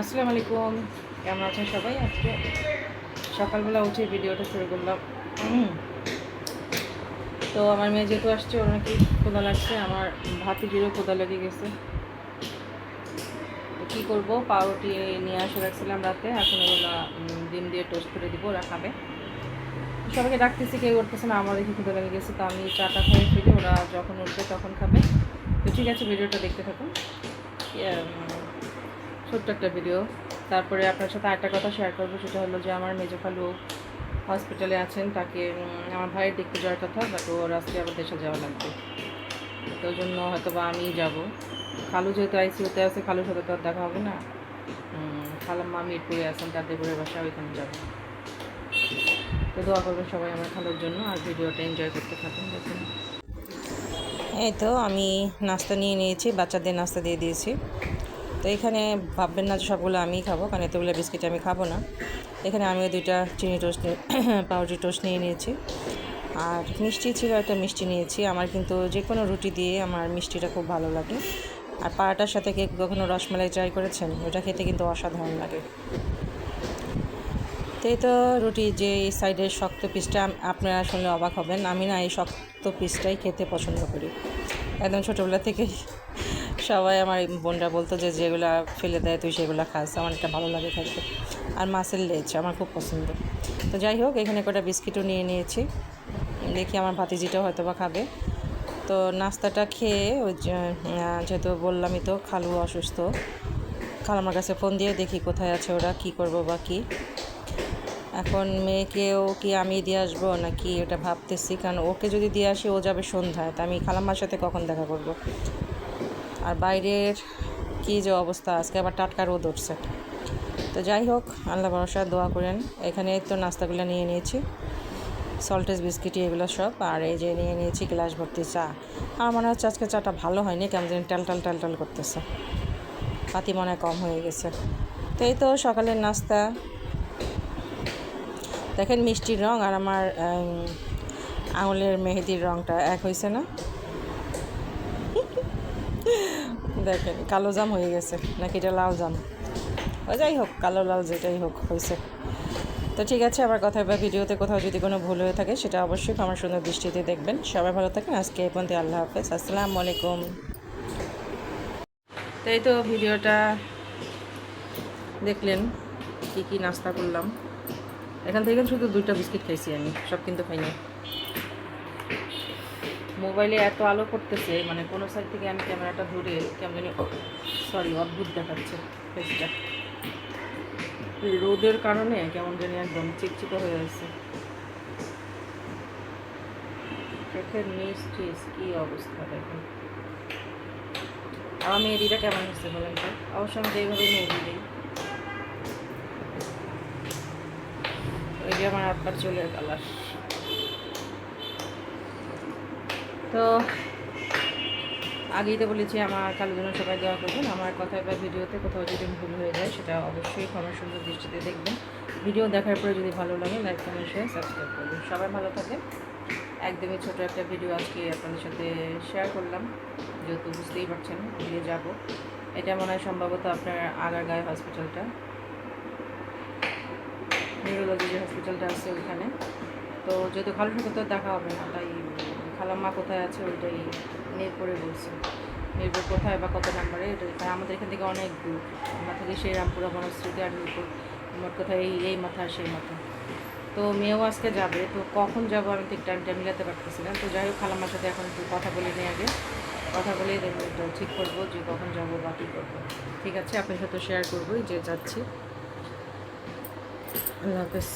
আসসালামু আলাইকুম। কেমন আছেন সবাই? আজকে সকালবেলা উঠে ভিডিওটা শুরু করলাম। তো আমার মেয়ে যেহেতু আসছে ওর নাকি কোদা লাগছে আমার ভাতি জিরো কোদা লেগে গেছে। কী করব? পাউরুটি নিয়ে আসে রাখছিলাম রাতে এখন ওগুলো ডিম দিয়ে টোস্ট করে দিব ওরা খাবে। সবাইকে ডাকতেছি কেউ উঠতেছে না আমার দেখে ক্ষুদা লেগে গেছে তো আমি চাটা খেয়ে ফেলি ওরা যখন উঠবে তখন খাবে। তো ঠিক আছে ভিডিওটা দেখতে থাকুন। ইয়ে, ছোট্ট একটা ভিডিও তারপরে আপনার সাথে আরেকটা কথা শেয়ার করব সেটা হলো যে আমার মেজো খালু হসপিটালে আছেন তাকে আমার ভাইয়ের দেখতে যাওয়ার কথা বাট ওর আজকে আবার দেশে যাওয়া লাগবে। তো জন্য হয়তো বা আমিই যাব। খালু যেহেতু আইসিউতে আছে খালুর সাথে তো আর দেখা হবে না। উম, খালাম্মা মিরপুরে আছেন তার দেবরের বাসা ওইখানে যাব। তো দোয়া করবেন সবাই আমার খালুর জন্য আর ভিডিওটা এনজয় করতে থাকুন দেখুন। এই তো আমি নাস্তা নিয়ে নিয়েছি বাচ্চাদের নাস্তা দিয়ে দিয়েছি। তো এখানে ভাববেন না যে সবগুলো আমিই খাব, কারণ এতগুলো বিস্কিট আমি খাব না। এখানে আমিও দুইটা চিনি টোস্ট পাউরুটি টোস্ট নিয়ে নিয়েছি। আর মিষ্টি ছিল একটা মিষ্টি নিয়েছি। আমার কিন্তু যে কোনো রুটি দিয়ে আমার মিষ্টিটা খুব ভালো লাগে। আর পাড়াটার সাথে কেক কখনো রসমালাই ট্রাই করেছেন? ওটা খেতে কিন্তু অসাধারণ লাগে। তো এই তো রুটি যে এই সাইডের শক্ত পিসটা আপনারা শুনলে অবাক হবেন। আমি না এই শক্ত পিসটাই খেতে পছন্দ করি। একদম ছোটোবেলা থেকে সবাই আমার বোনরা বলতো যে, যেগুলা ফেলে দেয় তুই সেগুলো খাস, আমার একটা ভালো লাগে খাইতে আর মাছের লেজ আমার খুব পছন্দ। তো যাই হোক, এখানে কটা বিস্কিটও নিয়ে নিয়েছি। দেখি আমার ভাতিজিটাও হয়তো বা খাবে। তো নাস্তাটা খেয়ে ওই যেহেতু বললামই তো, খালু অসুস্থ। খালামার কাছে ফোন দিয়ে দেখি কোথায় আছে ওরা, কি করব বা কী। এখন মেয়েকেও কি আমি দিয়ে আসব নাকি ওটা ভাবতেছি, কারণ ওকে যদি দিয়ে আসি ও যাবে সন্ধ্যায়। তা আমি খালাম্মার সাথে কখন দেখা করব? আর বাইরের কি যে অবস্থা, আজকে আবার টাটকা রোদ উঠছে। তো যাই হোক, আল্লাহ ভরসা, দোয়া করেন। এখানে তো নাস্তাগুলো নিয়ে নিয়েছি, সল্টেজ বিস্কিটি এগুলো সব, আর এই যে নিয়ে নিয়েছি গ্লাস ভর্তি চা। আমার মনে হচ্ছে আজকে চাটা ভালো হয়নি, কেমন যেন টাল টাল টাল টাল করতেছে। পাতি মনে কম হয়ে গেছে। তো এই তো সকালের নাস্তা। দেখেন মিষ্টির রং আর আমার আঙুলের মেহেদির রঙটা এক হয়েছে না। দেখেন, কালো জাম হয়ে গেছে, নাকি এটা লাল জাম? ও যাই হোক, কালো লাল যেটাই হোক হয়েছে। তো ঠিক আছে, আবার কথা বা ভিডিওতে কোথাও যদি কোনো ভুল হয়ে থাকে, সেটা অবশ্যই আমার সুন্দর দৃষ্টিতে দেখবেন। সবাই ভালো থাকেন, আজকে এই পর্যন্ত আল্লাহ হাফেজ। আসসালামু আলাইকুম। তো এই তো ভিডিওটা দেখলেন, কি কি নাস্তা করলাম। এখান থেকে শুধু দুইটা বিস্কিট খাইছি আমি, সব কিন্তু খাইনি। মোবাইলে এত আলো করতেছে মানে কোনো সাইড থেকে আমি ক্যামেরাটা ধরে কেমন সরি অদ্ভুত দেখাচ্ছে ফেসটা রোদের কারণে কেমন জানি একদম চিকচিকা হয়ে আছে। চোখের নিচ টিচ, কি অবস্থা দেখেন আমার মেহেদিটা কেমন হচ্ছে বলেন তো? অবশ্যই আমি যেইভাবে মেহেদি দিই ওই যে আমার আপনার চুলের কালার তো আগেই তো বলেছি, আমার কালো জন্য সবাই দেওয়া করবেন। আমার কথায় বা ভিডিওতে কোথাও যদি ভুল হয়ে যায়, সেটা অবশ্যই ক্ষমা সুন্দর দৃষ্টিতে দেখবেন। ভিডিও দেখার পরে যদি ভালো লাগে লাইক কমেন্ট শেয়ার সাবস্ক্রাইব করবেন। সবাই ভালো থাকেন। একদমই ছোট একটা ভিডিও আজকে আপনাদের সাথে শেয়ার করলাম। যেহেতু বুঝতেই পারছেন, দিয়ে যাব। এটা মনে হয় সম্ভবত আপনার আগারগাঁও হসপিটালটা নিউরোলজি যে হসপিটালটা আছে ওইখানে। তো যেহেতু ভালো সাথে তো দেখা হবে না, তাই খালাম্মা কোথায় আছে ওইটাই মিরপুরে বলছে। মিরপুর কোথায় বা কত নাম্বারে এটা আমাদের এখান থেকে অনেক দূর। আমরা থেকে সেই রামপুরা বনশ্রীতে আর মিরপুর। মোট কোথায় এই এই মাথা আর সেই মাথা। তো মেয়েও আজকে যাবে। তো কখন যাব আমি ঠিক টাইমটা মিলাতে পারতেছি না। তো যাই হোক, খালাম্মার সাথে এখন একটু কথা বলে নিই আগে। কথা বলে দেখব এটা ঠিক করব যে কখন যাব বা কী করব। ঠিক আছে? আপনার সাথে শেয়ার করবোই যে যাচ্ছি। আল্লাহ হাফেজ।